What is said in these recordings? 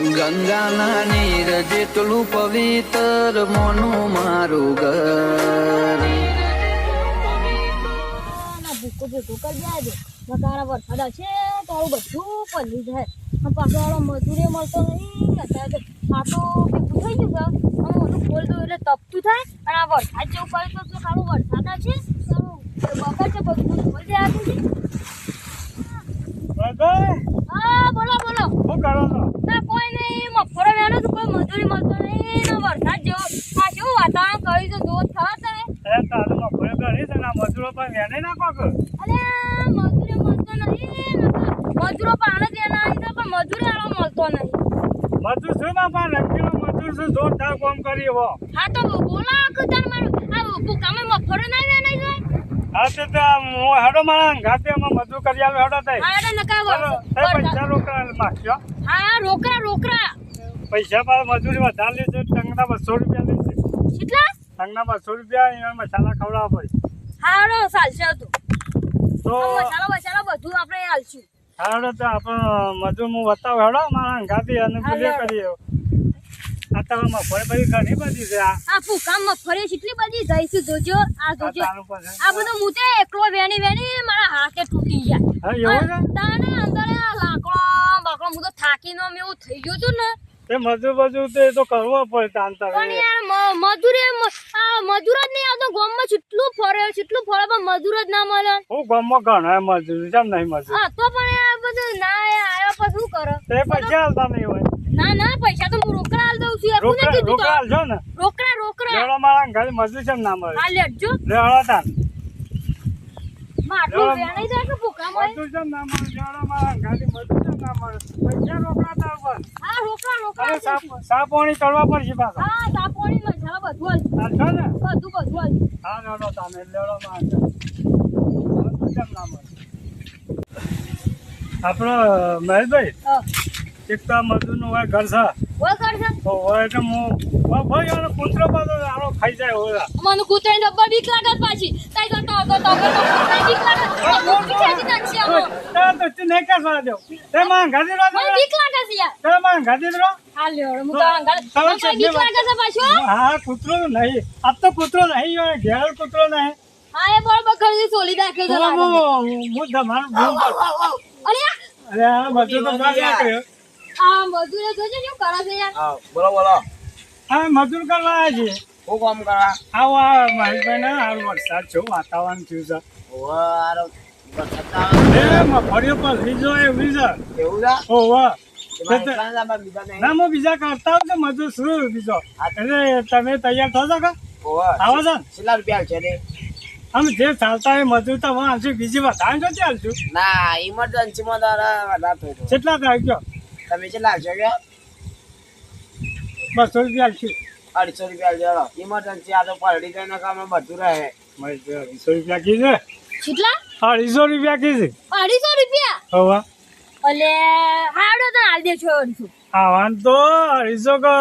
ગંગાના નીર જેટલું પવિત્ર મોનું મારું ઘર. ભૂકો ભેગો કરી દેજો નકારા વરસાદ છે તો આવું બધું પલ્લી જાય. અને પાછો મળતો નહીં. તો ભેગું થઈ ગયું આમ દઉં એટલે તપતું થાય. અને આ વરસાદ જેવું કરે તો સારું વરસાદ છે. બગડ છે, બધું ખોલી છે. ભાઈ હા બોલો બોલો. શું કરો છો? ના કોઈ નહીં મફળો વેણો તો કોઈ મજૂરી મળતો નહીં ને વરસાદ જેવો. આ શું વાતાવરણ કર્યું છે? જોત થવા તમે અરે તારું ભય કરી છે ને મજૂરો પણ વેને નાખો કે? અલે મજૂરી મળતો નહીં મજૂરો પાણે દેના આવી છે પણ મજૂરી આલો મળતો નહીં. મજૂર શું ના પણ નક્કીનો મજૂર શું જોરદાર કામ કરી હો હા તો બોલા આખું તાર મારું આ ભૂકામે મફરો ના વેનાઈ જાય? હા તો હું હેડો મારા ઘાતે એમાં મજૂર કરી આલો હેડો થઈ હા એટલે નકા પૈસા રોકડા હા રોકડા રોકડા. પૈસા પર મજૂરી વધારે લે છે ટંગના રૂપિયા લે છે. કેટલા? ટંગના રૂપિયા એમાં મસાલા ખવડાવવા પડે. હાડો ચાલશે તો. તો મસાલો મસાલો બધું આપણે હાલશું. હાડો તો આપણે મજૂર હું બતાવું હેડો મારા ઘાતે અને બોલે કરીએ. આ તો મફળી બધી ઘણી બધી છે. આ ભૂકામ મફરે કેટલી બધી જઈશું જોજો. આ જોજો. છે. આ બધું હું તે એકલો વેણી વેણી મારા હાથે તૂટી ગયા. છે? તાને અંદર આ લાકડો બાકડો હું તો થાકીને નો એવું થઈ ગયું છું ને. તે મજૂર મજૂર તો તો કરવો પડે તાંતર પણ યાર મજૂરે મજૂરી આ મજૂર જ નહીં આવતો ગામમાં કેટલું ફરે કેટલું ફરે પણ મજૂર જ ના મળે. હું ગામમાં ઘણા મજૂર જેમ નહીં મજૂર? હા તો પણ આ બધું ના આવ્યા પછી શું કરો? તે પૈસા આવતા નહીં હોય. ના ના પૈસા તો હું રોકડા હાલ દઉં છું એવું રોકડા કીધું હાલજો ને. રોકડા રોકડા. લેવડો મારા ઘરે મજૂર છે ના મળે. હા લેજો લેવડો તાન. માટલું વેણાઈ જાય કે ભૂકામાં મજૂર છે ના મળે લેવડો મારા ઘરે મજૂર છે ના મળે. પૈસા રોકડા તાર પર હા રોકડા રોકડા સાપ સાપોણી કરવા પડશે પાછા. હા બધું હાલ ચાલશો ને? બધું બધું હાલ હા લેવડો તાને લેવડો મારા મજૂર કેમ ના મળે. આપણો મહેશભાઈ હા. એક મધુ નું મજૂરનું હોય ઘરસા હોય એટલે હું ભાઈ આનો કૂતરો પાછો આનો ખાઈ જાય હોય મને કૂતરાની ડબ્બા બીક લાગે પાછી તાઈ તો તો તો તો બીક લાગે મોટી ખેંચી નાખશે આમાં તો તું નહીં કરવા દો તે માં ગાડી રો બીક લાગે છે યાર તે માં ગાડી રો હાલ લ્યો હું તો અંગાળ તમે મને કઈ બીક લાગે છે પાછું હા કૂતરો નહીં આપ તો કૂતરો નહીં ઘેર કૂતરો નહીં હા એ બરોબર કરી સોલી નાખ્યો છે હું હું તમારું ભૂલ અરે અરે બધું તો આ મજૂર જોજે શું કરે છે યાર? હા બોલો બોલો. હા મજૂર કરવા આવ્યા છે. શું કામ કરા? આવો આ મહેશભાઈ ને હાલ વરસાદ છો વાતાવરણ થયું છે. વરસાદ એ મફળીઓ પર લીજો એ લીજો કેવું છે? ઓ વાહ તમારે એકલા બીજા નહીં. ના હું બીજા કરતા હોઉં મજૂર શું બીજો? એટલે તમે તૈયાર થશો કે? આવો છો ને? કેટલા રૂપિયા છે રે આમ જે ચાલતા હોય મજૂર તો હું આવશું બીજી વધારે તો ચાલશું ના ઇમરજન્સીમાં તારા વધારે કેટલા થાય ગયો? તમે કેટલા આવશો કે? બસો રૂપિયા છે અઢીસો રૂપિયા લેવો ઇમરજન્સી આ તો પલડી જાય ને કામ બધું રહે. અઢીસો રૂપિયા કીધે કેટલા? અઢીસો રૂપિયા કીધે અઢીસો રૂપિયા? હવા. અલે હાડો તો હાલ દે છો હા આવાન તો અઢીસો કે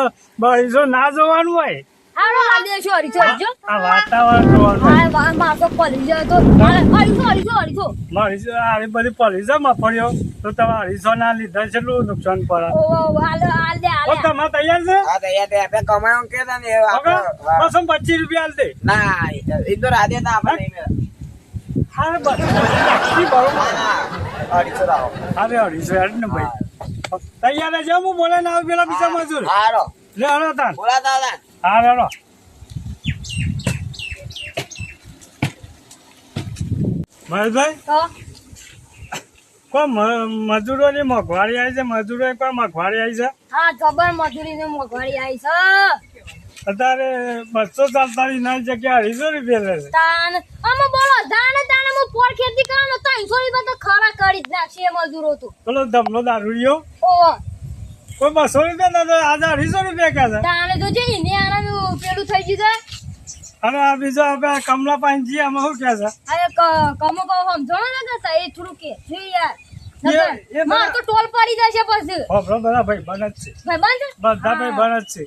અઢીસો ના જોવાનું હોય. હાડો હાલ દે છો અઢીસો અઢીસો આ વાતાવરણ જોવાનું. હા મારો પડી જાય તો હાલે, અઢીસો અઢીસો અઢીસો અઢીસો આ બધી પોલીસ મફળ્યો તો તમે અઢીસો ના લીધા કેટલું નુકસાન પડે? ઓ હાલ હાલ દે હાલ. તમે તૈયાર છે? હા તૈયાર તૈયાર આપણે કમાયો કે હા. બસો પચીસ રૂપિયા હાલ દે. ના એ તો રાધે ના આપણે નહીં. મેળ. હા બસ. ના ના અઢીસો લાવો અરે અઢીસો યાર ને ભાઈ. તૈયાર રહેજો હું બોલે ના પેલા બીજા મજૂર. હારો લે હળો તાન. ને? હા રેડો મહેશભાઈ કોઈ મ- મજૂરોની મોંઘવારી આવી છે? મજૂરો કોઈ મોંઘવારી આવી છે? હા જબર મજૂરીની મોંઘવારી આવી છે. અત્યારે બસો ચાલતાની ના જગ્યા અઢીસો રૂપિયા લે છે. તાન અમે બોલો દાણે દાણે હું પોળ ખેતી કરવાનો ત્રણસો રૂપિયા તો ખરા કરી જ નાખશે મજૂરો તો. પેલો ધમનો દારૂડિયો? ઓ કોઈ બસો રૂપિયા નતો આજે અઢીસો રૂપિયા કહે છે. તાણે તો જે ને આનાનું પેલું થઈ ગયું છે અને આ બીજો આપણે કમલા પાનજી આમાં શું કહે છે? અરે ક- કમો કહો સમજો ને કે એ થોડું કે છે યાર એ- માર તો ટોલ પડી જશે પછી. હોભળો બરાબર ભાઈ બન જ છે. ભાઈ બંધ બધા ભાઈ બન જ છે.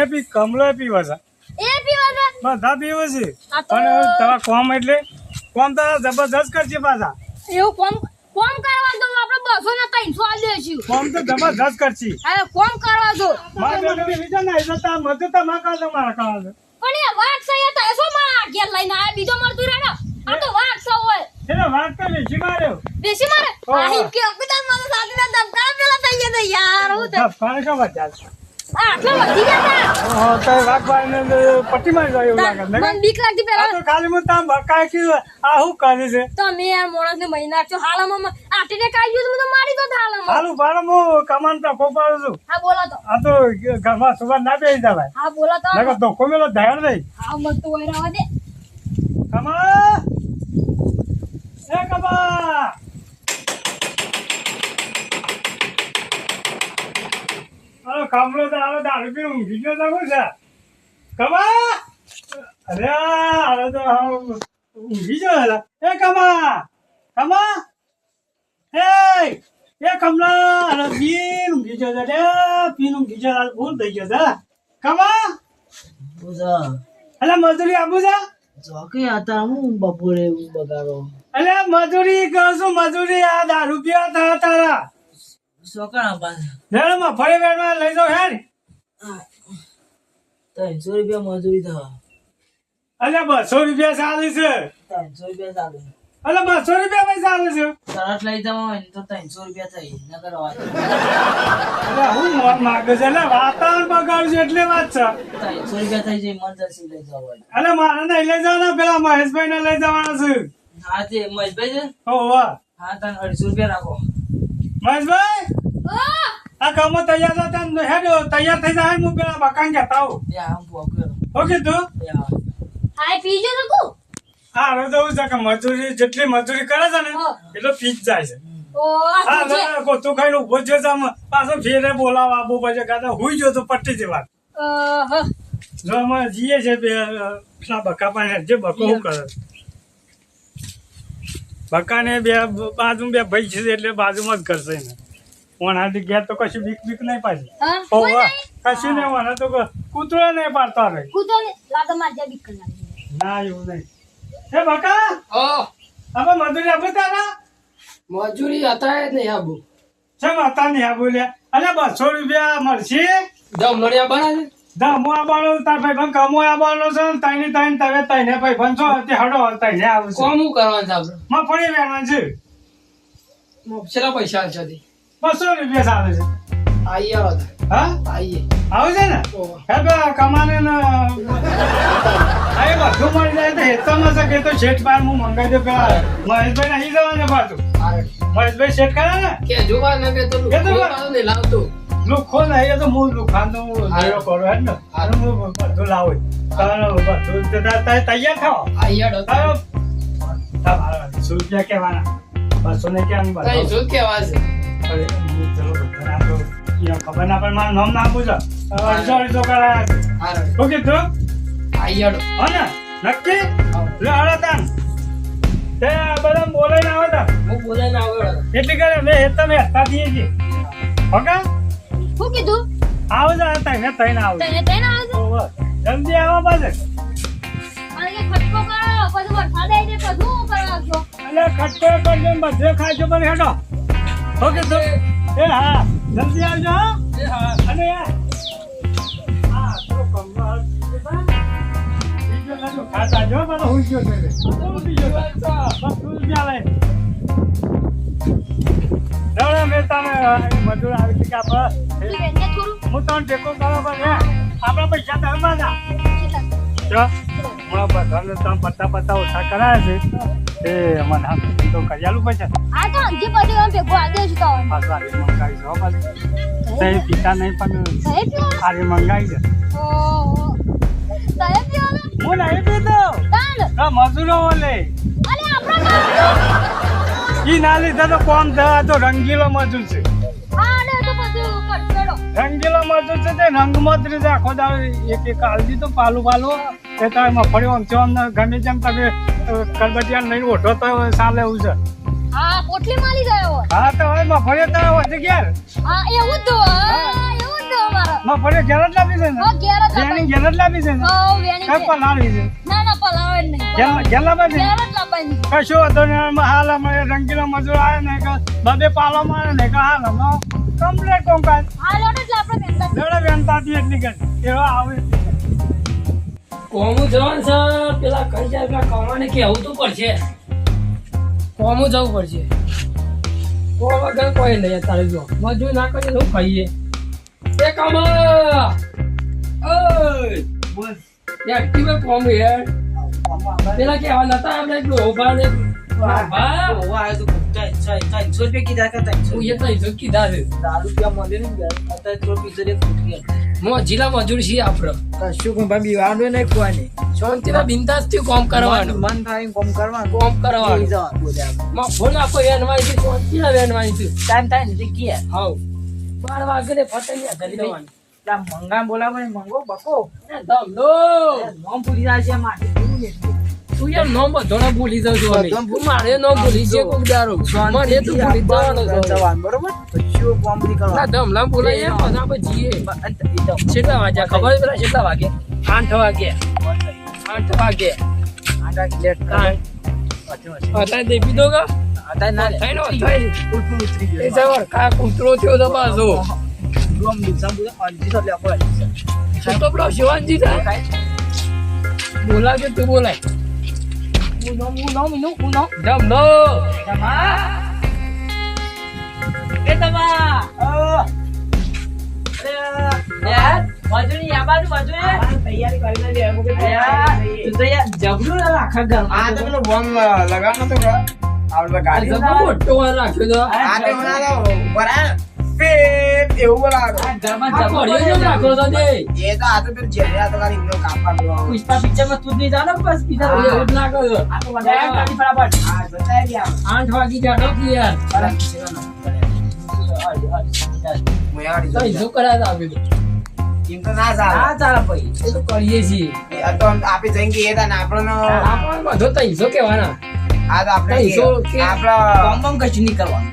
એ બી કમલો પીવે છે. એ પીવા દે બધા પીવે છે. અને તમારા કોમ એટલે કોમ તો જબરદસ્ત કરજે પાછા. એવું કોમ કોમ કરવા દો આપણે બસો ને ત્રણસો આ દેશું. કોમ તો જબરદસ્ત કરશી અરે કોમ કરવા દો. મારા લીધા ને એટલે તમારા મજૂર તો મારા કાઢો, મારા કાઢો. પણ એ વાઘ છે એ તો એસો મારા ઘેર લઈને આ બીજો મરતું રેડો આ તો વાઘ છે હોય. એટલે વાત તો બેસી માર્યો. બેસી મારે? આહી કે અકદાન મારા સાથીના ધમકા પેલા થઈ ગયા યાર હું તો છે? આ આટલા વધી ગયા તો પટ્ટી મારી જાય લાગે મને બીક લાગતી પેલા તો ખાલી હું તામ ભડકાય કીધું, આ શું કરે છે? તો મેં મોણસ ને મહિના છો હાલમાં આટી ને કાઈ તો મારી દો હાલમાં હાલું ભાડે હું કમાન તો ખોપાડું છું. હા બોલો તો આ તો ઘરમાં સુગંધ ના બેસી જવાય. હા બોલો તો નકર ધોકો મેલો ધાયણ નહીં. હા મત તો દે કમા! એ કમા! હાલો, કમલો તો આવે દારૂ પી ઊંઘી ગયો તો શું છે? કમા! અરે આ, તો ઊંઘી ગયો હાલા. એ કમા! કમા! એ! એ કમલા! હાલો, પીન ઊંઘી ગયો છે લે. પીને ઊંઘી ગયો. હાલ ભૂલ થઈ ગયો છે. કમા! બુઝા અલા, મજૂરી આપું છે ચોકી હતા હું બપોરે બગાડો અલે મજૂરી કરું છું મજૂરી આ દારૂ પીવા તારા તારા લઈ જાવ હેડ. ત્રણસો રૂપિયા મજૂરી થવા. અલે બસો રૂપિયા ચાલે છે. ત્રણસો રૂપિયા ચાલે. અલે બસો રૂપિયા ચાલે છે. તરત લઈ જવા હોય તો ત્રણસો રૂપિયા થઈ નગર વાત અલે હું મોન માગે છે એટલે વાતાવરણ બગાડું છે એટલે વાત છે. ત્રણસો રૂપિયા થઈ જાય ઇમરજન્સી લઈ જવા હોય. મારે નહીં લઈ જવાના પેલા મહેશભાઈ ને લઈ જવાના છે. હા તે મહેશભાઈ છે? વાહ. હા તને અઢીસો રૂપિયા રાખો. મહેશભાઈ આ કામો તૈયાર હેડ તૈયાર થઈ જાય હું પેલા મકાન કહેતા હાય પીજો હા હવે તો એવું છે કે મજૂરી જેટલી મજૂરી કરે છે ને એટલો ફીજ જાય છે. તું હા ખાઈને ઊભો જ છે પાછો ફેરે બોલાવા આબુ પછી કાં હુઈ જો તો પટ્ટી જેવા વાત. જો અમે જઈએ છે બે બકા પાસે જે બકો શું કરે? બકાને બે બાજુ બે ભાઈ છે એટલે બાજુમાં જ કરશે ને વણાથી ઘેર તો કશું બીક બીક નહીં પાછી હા ઓ કોઈ વાહ નહીં? કશું નહીં વણા તો કૂતરો નહીં પાડતા લાગે માર બીક ના એવું નહીં. હે બકા? ઓ હવે મજૂરી આપે તારા? મજૂરી હતા જ નહીં આબુ. છે હતા નહીં આબુ લે અરે બસો રૂપિયા મળશે? દમ મળ્યા બના ધમો આવવાનો તાર ભાઈ પણ કમો આવવાનો છે ને તઈની તઈને તમે તઈને ભાઈ પણ છો તે હડો તઈને આવશે કોમ કરવાનું છે આપણે? મફળી વેણવાનું છે. છેલ્લા પૈસા છે તે બસો રૂપિયા ચાલે છે. આઈએ આવો. હા? આઈએ. આવે છે ને. હે બે કમાને ને આ એ બધું મળી જાય તો હેતમાં છે કે તો શેઠ બાર હું મંગાવી દઉં પેલા મહેશભાઈ નહીં જવાનું પાછું. મહેશભાઈ શેઠ કરે ને? કે જોવા ન કે તો કે તો લાવતો. લુખો નહીં તો હું લુખાન હું. કરું હે ને. અને હું બધું લાવું. તારો બધું તૈયાર થાવ આડો તાર. તારો તમારા રૂપિયા કહેવાના? બસો ને કેમ બધા શું કેવા છે? ચલો બધાને ખબર ના પણ મારું નામ ના આપું છે અઢીસો અઢીસો કરાયા છે. શું કીધું? આઈએ આડો. ને નક્કી? લે હળો તાન તે બધા બધા બોલાઈને આવે તા. હું આવ્યો હતો. એટલી કરે મેં એ તમે હતા દઈએ છીએ ઓકે શું કીધું? આવો જા તને ને તઈને તને તને આવજો જલ્દી આવો પાછે. અને કે ખટકો કરો પછી વરસાદ આવી જાય બધું કરાવજો એટલે ખટકો કરજો બધે ખાજો પણ હેડો. ઓકે તો એ હા જલ્દી આવજો હા. એ હા. અને યાર હા તો કમર બીજો ખાતા જો મને હું ગયો છે બીજો બસ તું જ લે રવડા મહેતાને મજૂર આવી છે કે આપણે હું તને ટેકો કરો પણ હે આપણા પૈસા તો હમણાં ના જો બધાને તમે પત્તા પત્તા ઓછા કરાયા છે. એ મને તો કરી આલું પૈસા તો પછી ભેગું તો. પાછું મંગાવી પાછું. તે પિતા નહીં પણ આજે મંગાવી ને? હું નહીં પીતો. મજૂરો ઓલે. આપણા. ઈ ના લીધા તો કોમ થયા તો રંગીલો મજૂર છે. રંગીલો મજૂર છે તે રંગમત રીતે આખો દાડો એક એક આલજી તો પાલું પાલું એ તારે મફળી આમ છો અમને ગમે તેમ તમે કરબટિયા લઈને ઓઢો તો ચાલે એવું છે હા, પોટલી મારી ગયો હા તો હવે મફળી તો વધી ગયા હા, એવું તો. એવું તો અમારે. મફળે ઘેર જ લાવી છે ને હો ઘેર જ વેણી લાવવાની. ઘેર જ લાવી છે ને હો વેણી કઈ છે. છે ના ના પલાવે નહીં ઘેર ઘેર છે ઘેર જ લાવવાની. કશો હતો ને હાલ અમે રંગીલો મજૂર આવે ને કે બધે પાલો મારે ને કે હાલ અમે કમ્પ્લેટ કોમકાજ હા લોટ જ આપણે. લડે વેણતાથી એટલી કરી એવા આવે. કોમું જવાનું છે પેલા કઈ જાય પેલા કમાને કેવું તો પડશે. કોમું જવું પડશે. કો વગર કોઈ નહીં અત્યારે જો. મજૂર ના કરી તો ખાઈએ. એ કમા! ઓય! બોલ એક્ટિવ કોમ યાર પેલા કેવા નતા આપણે ડોભા ને બાબા હું એ ત્રણસો કીધા છે મોજીલા મજૂર છીએ ના બિંદાસથી કામ કરવાનું મન થાય કોમ કરવાનું કામ કરવાનું મફો નાખો થી છે શાંતિના વેનવાયથી ટાઈમ થાય ને જગ્યા હાઉ બાર વાગે ને ફટાઈ કરી દેવાનું મંગા બોલાવે મંગો બકો એ ધમનો નોમ પૂરી જાય છે ને તું યાર નોમ બધોને ભૂલી જાવ છું અમે મારે નોમ ભૂલી છે. કોક દારો મને તો ભૂલી જવાનો જવાનું બરોબર? પછી કોમ ના કરવાનું ધમલા બોલાય એમ પછી આપણે જઈએ. કેટલા વાગ્યા? ખબર છે પેલા કેટલા વાગે? આઠ વાગે. 8 વાગે. અત્યારે દેપી દો કા? થઈ નો થઈ એ જવર કા કૂતરો થયો તો પાછો. છતો બ્રો શિવાનજી થાય. બોલાવજો તું બોલાય. જમ નો એ તમા યાર મજૂરી આ બાજુ મજૂરી તૈયારી કરીને દે અમુક તું તો યાર જબરું ના આખા ઘર આ તો પેલો બોમ્બ લગાવવાનો તો? આપણે ગાડી જબરો મોટો રાખ્યો તો આ તો તો બરાબર ફેર એવું એ તો આ તો પેલું આ તો ખાલી એમનો કાપવાનો. પુષ્પા પિક્ચરમાં તું જ નહીં જાનો બસ બીજા આ તો બધા કાઢી ફટાફટ. આ બતાવી દે આઠ વાગી જાડો કે યાર મોયાવાડી તો જોઈ ઈજો કરાતા આવ્યો જા. એમ તો ના ચાલે. હા ચાલે ભાઈ. તો કરીએ છીએ. તો આપે જઈને તા ને આપણને. આપણે બધો તો ઈજો કહેવાના. આ તો આપણે કઈ કે- આપણા કોમ કશું નહીં કરવાનું.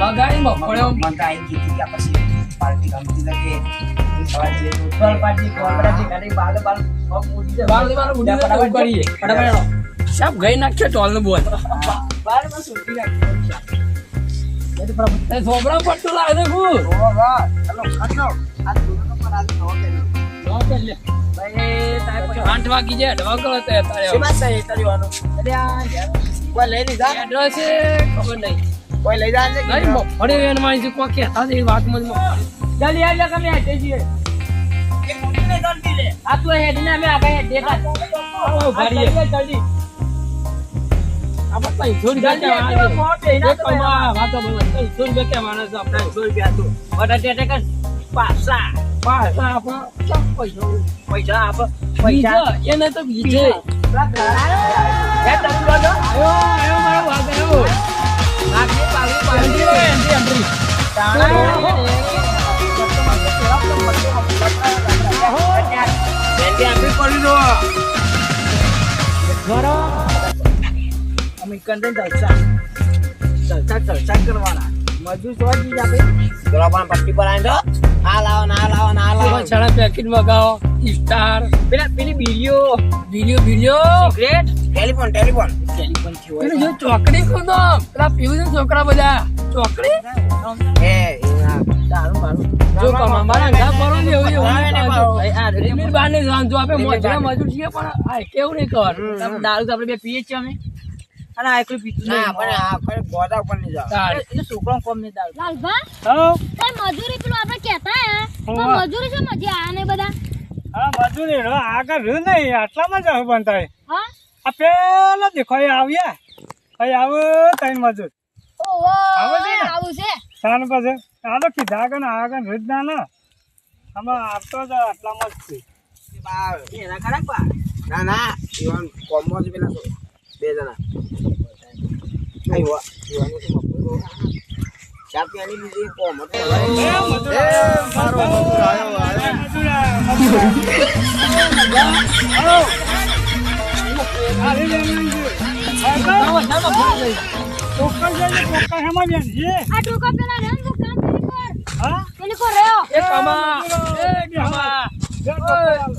લગાડી મફળ્યો મન આઈ ગઈ કે પછી પાર્ટી ગમતી નથી બાર બાર ઉડી કરીએ ગઈ નાખ્યો ટોલનું બોલ બાર છે. હું આઠ વાગી જાય કરો તો લઈ લીધા એડ્રેસ ખબર નહીં. કોઈ લઈ જાય છે નહીં મફળે વેનમાં છે કોઈ કહેતા જ વાતમાં જલ્દી આવી જા તમે હેઠે છીએ આ તું હેઠ ને અમે આગળ હેઠ દેખા ભરીએ. જલ્દી આપણે પૈસો જલ્દી એક્ટિવા તો વાતો બોલો. પૈસો રૂપિયા માણસ આપણે. સો રૂપિયા તું. વડા ટેટે કર પાછા પાછા આપણે ક્યાં પૈસા આપ. પૈસા. એને તો બીજે. આયો આયો મારો વાગ આયો. અમે કંદન જલસા જલસા જલસા કરવાના મજૂર સો ચીજ આપે પેલો પણ પટ્ટી પર આવીને આ લાવો ના લાવો ને લાવો. છડા પેકેટ મગાવો સ્ટાર પેલા પેલી BDO video video great telephone telephone પેલું જો ચોકડી ખોદો પેલા પીવું છે છોકરા બધા? ચોકડી? એ દારૂ મારું. જો કમા મારા ઘા પરો ને એવું એવું નહીં પાડજો. આ રેમીર બાને જો આપણે મોજરા મજૂર છીએ પણ આ કેવું નહીં કર તમે દારૂ તો આપણે બે પીએ છીએ અમે. અને આ કોઈ પીતું ના નહીં. પણ આ કોઈ ગોદા ઉપર નહીં જાવ તાર. એ છોકરો કોમ નહીં દારૂ. લાલભા હા? કઈ મજૂરી પેલું આપણે કહેતા હે? તો મજૂરી છે મજા આને બધા? હા મજૂરી આગળ રહ્યું નહીં. આટલામાં જ થાય. હા? આ પેલા દેખો અહીં આવ્યા અહીં આવો ત્રણ મજૂર. ઓહો આવું છે આવું છે? સાન પછી આ તો કીધા આગળ આગળ જ ના ને. આમાં આવતો જ આટલામાં જ છે. ના ના જીવન કોમમાં જ પેલા બે જણા. આ ઈવા ઈવાનું તો મફત ચા પીવાની બીજી કોમ હતો. મારો આવ્યો,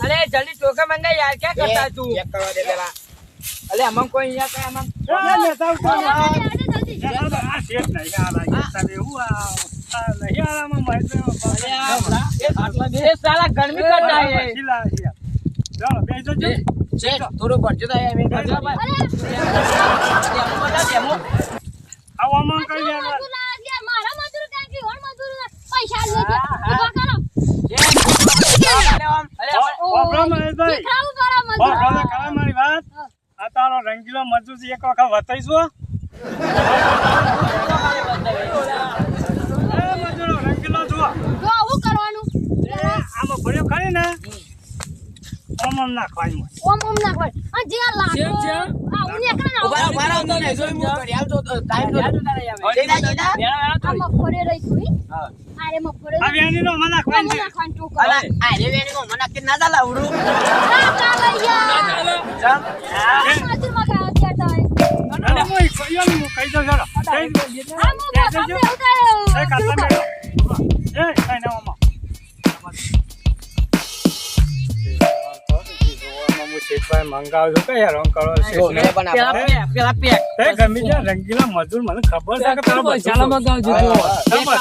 અરે જલ્દી ચોખા મંગાઈ યાર. ક્યાં કરતા તું? ચેક કરવા દે પેલા. અલે અમમ કોઈ અહીંયા ગરમી કરતા છે. થોડું ભરજો તો એમ કરજો રંગીલો મજૂર છે, એક વખત વતાઈશું એ મજૂરો રંગીલો જુઓ. આવું કરવાનું. આમાં ભર્યો ખરી ને? ઓમ ઓમ નાખવાની ઓમ ઓમ નાખવાની. અને જે લાગો જેમ જેમ. આ ઉને કરે ને ઊભા ઊભા રહો, જોઈ, હું કરી આવજો ટાઈમ તો સીધા, સીધા. આ મગફળી રહી. થોડી અરે મગફળી આ વેની નો મના નાખવાની છે. અલા, આ રે વેણી કો મને કે ના દાલા ઉડુ ના ચાલે યાર. ચાલ. આ મજૂરમાં કા અત્યારે તો અરે હું ઈ કહ્યો કઈ દો જરા. આ મો બાપ આપણે ઉતારે એ કાકા બેઠો. એ કાઈ ના આમાં. શેઠભાઈ મંગાવું છું કઈ હેરાન કરો છો? જો, મેં પણ પેલા પેલા પેક તે ગમી જાય રંગીલા મજૂર મને ખબર છે કે તારો બધું ચાલા મગાવજો જો ખબર.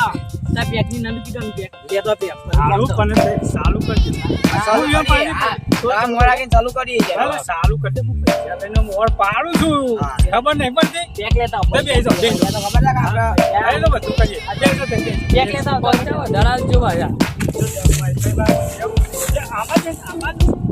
તા પેકની નંદ કીધું પેક બે તો પેક સારું પણ કરજે ચાલુ કરજે હું પૈસા લઈને મોર પાડું છું ખબર નહીં પડતી પેક લેતા બેસી બેસી ખબર આપણે તો બધું કરીએ. લેતા જ આમાં આમાં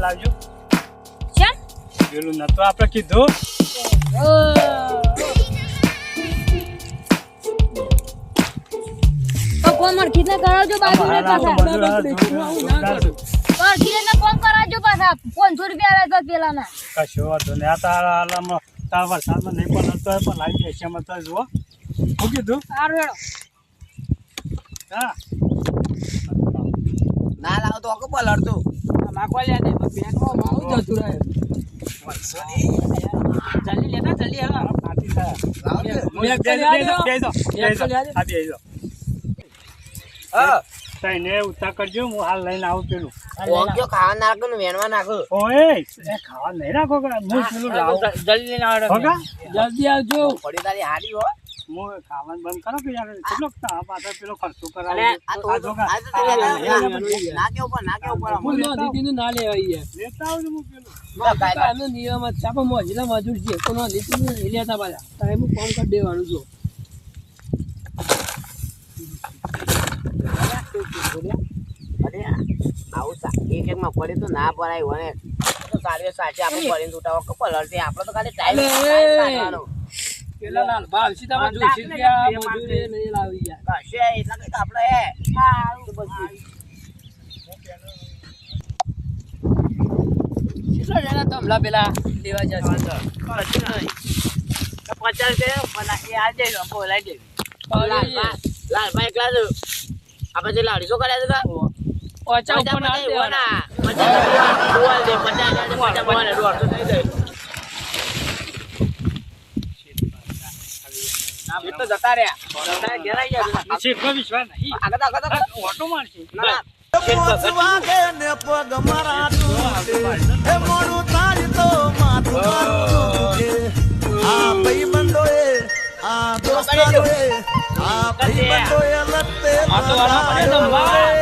લાવજો પેલું નતું આપણે કીધું. તો કોણ મર ખીને કરાવજો બાજુ ને તો પાછા. પર ખીને કોણ કરાવજો પાછા 500 રૂપિયા આવે તો પેલા ના કશો વાંધો નહીં આ તારા આલામાં તારા વરસાદમાં નહીં પણ હલતો પણ લાવી દે છે એમાં તો જુઓ શું કીધું સારું હેડો હા ના લાવ તો કો બોલર તું માખવા લે દે પેક માઉ જતું રહે જલ્દી લેતા જલ્દી પાટી થાય. લાવો ને. જાઓ. કરી આલ્યો. આ જાઓ. હા. તઈને કરજો હું હાલ લઈને આવું પેલું. ઓગજો ખાવા નાખું ને વેણવા નાખું. ઓય એ ખાવા નહીં રાખો કે હું પેલું લાવું. જલ્દી લઈને આવડે. હોગા? જલ્દી આવજો. પડી તારી હારી હો. હું ખાવાનું બંધ કરો કે યાર કેટલો તાપ પાછળ પેલો ખર્ચો કરાવે આ તો- ના- ના- ના ના કેવું પણ. હું નો દીદીનું ના લેવાય યાર લેતા આવજો હું પેલું. ના, કાંઈ નિયમ જ છે. મોજીલા મજૂર છીએ તો નો દીદીનું લેતા પાછા. ટાઈમ ફોન કરી દેવાનું જો અરે, આવું એક એકમાં પડે તો ના પડાય તો સારી સાચી આપણે પડીને તૂટાવો કે પલળતી. આપણે ખાલી ટાઈમ. પેલા આપણે હે. પેલા લેવા જશે પચાસ છે પણ એ આ જઈ બોલાઈ દે લાલભાઈ. આપણે જે લાડીસો કર્યા હતા ઓછા ઉપર ના દેવાના. એવાના. દે, પચાસ હજાર દે, દોઢસો થઈ જાય. એ તો જતા રહ્યા. ઘેરાઈ જાય શેઠનો વિશ્વાસ નહીં. આગળ આગળ આગળ. ઓટો મારશે. ના, ના. શેઠ ભગત. આ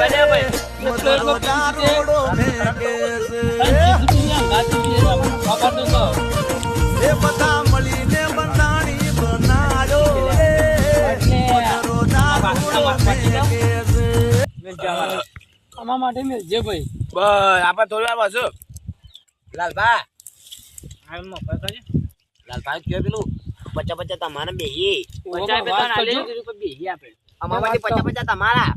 બને ભાઈ. પીછે તો તો એ બધા મળીને બંધાણી બનાયો રે રોજા આમાં માટે મેં જે ભાઈ. બસ આપણે થોડી વાર બસો લાલભા. લાલભા કયો પેલું? પચા પચા તમારા બેહી પચા પચા ના આપે અમારા પચા પચા તમારા.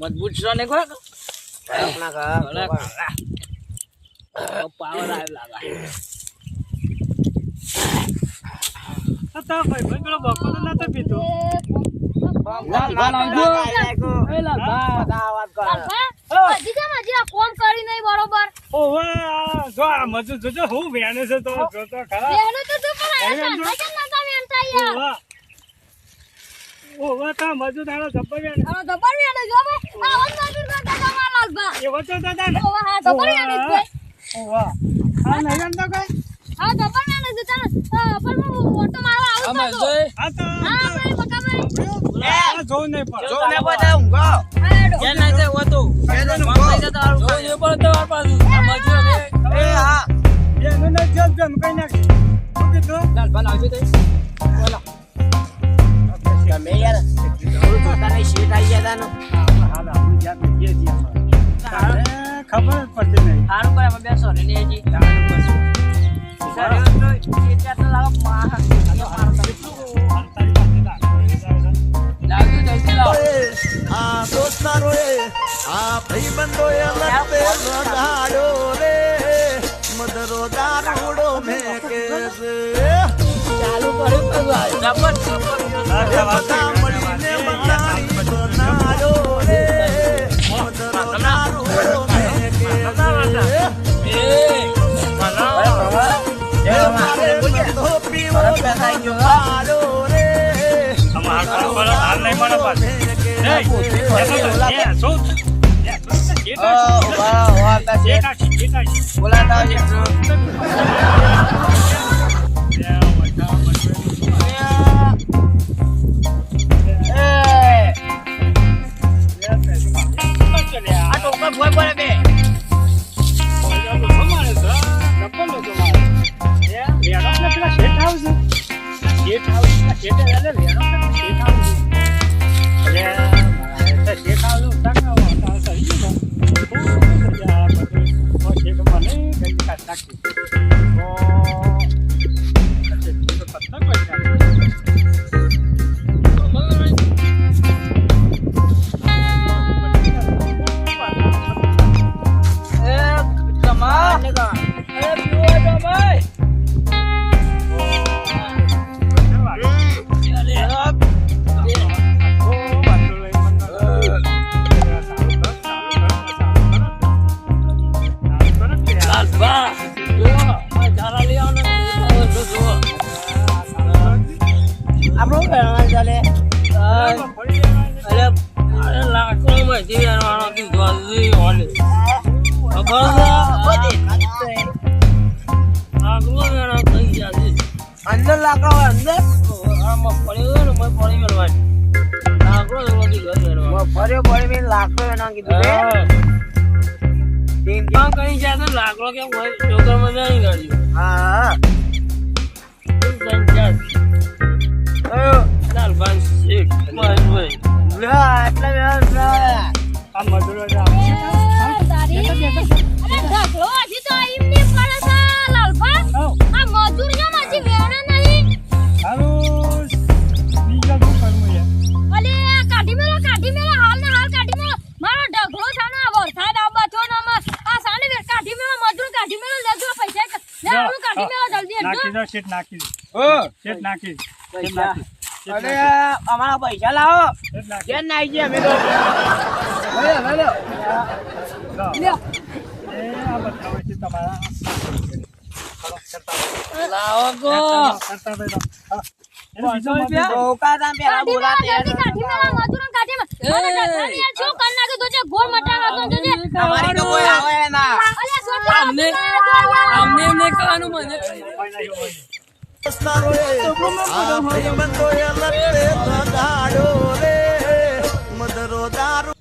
મજબૂત છો ને કોઈ આપણા ઘર પાવર આવ્યો લાગે તો ભાઈ ભાઈ બકો તો નતો પીતો એ લાલભા બધા વાત કરે લાલભા, હજી કેમ હજી આ કોમ કરી નહીં બરોબર ઓવે જો આ મજૂર જોજો હું વેણે છે તો ખરા ઓવે તા મજૂર તારો જબ્બર વેણે આનો જબર વેણે જો ભાઈ. આવો જ મજૂર કરતા તમારા લાલભા. એ વચ્ચે તો તા હા, વેણે કઈ. હા, વેણે ઓટો આવું તો હા, ભાઈ, બકા ભાઈ. જો ને હા, ને પાછું. એ હા. જેમ જેમ નાખી. તો. તમે ખબર પડતી નહીં હારું કરે બેસો ને પછી સર લાવો માં આ મારો તમે હાલ તારી પાસે લાગે. લાવજો જલ્દી લાવો આ દોસ્તારોએ આ ભાઈબંધોએ લડતે લગાડ્યો રે મદરો દારૂડો મેકે છે ચાલુ કરી. બંધાણી ટોપર ભોય પડે બે શેઠ આવશે. શેઠ પેલા શેઠે અંદર લાકડો અંદર આમાં પડ્યો ને મેં પડી મેળવાની લાકડો એમાંથી ઘર વેરવાનો ફર્યો પડી મેં લાકડો લાકડો કેમ હોય છોકરા માં નહીં ગાડી હા શેઠ ભાઈ વ્યવહાર લે. આ મજૂરો જ એ, તારી. અરે, ઢગલો હજી તો આ પડે છે, લાલભા. આ મજૂર કેમ હજી નહીં? હારું, બીજા શું કરવું યાર? અલે, કાઢી મેલો, કાઢી મેલો, હાલ ને હાલ કાઢી મેલો. મારો ઢગલો છે ને, વરસાદ આવવા થયો ને આ સાને વેર કાઢી મેલો, મજૂર કાઢી મેલો, લેજો પૈસા. લે, આનું કાઢી મેલો, જલ્દી નાખી દો, શેઠ નાખી દો. શેઠ નાખી દો. નાખી અરે, અમારા પૈસા લાવો દો. શેઠ નાખી કેમ ના આવી ગયા તો અમને કહેવાનું મને મદરો દારૂ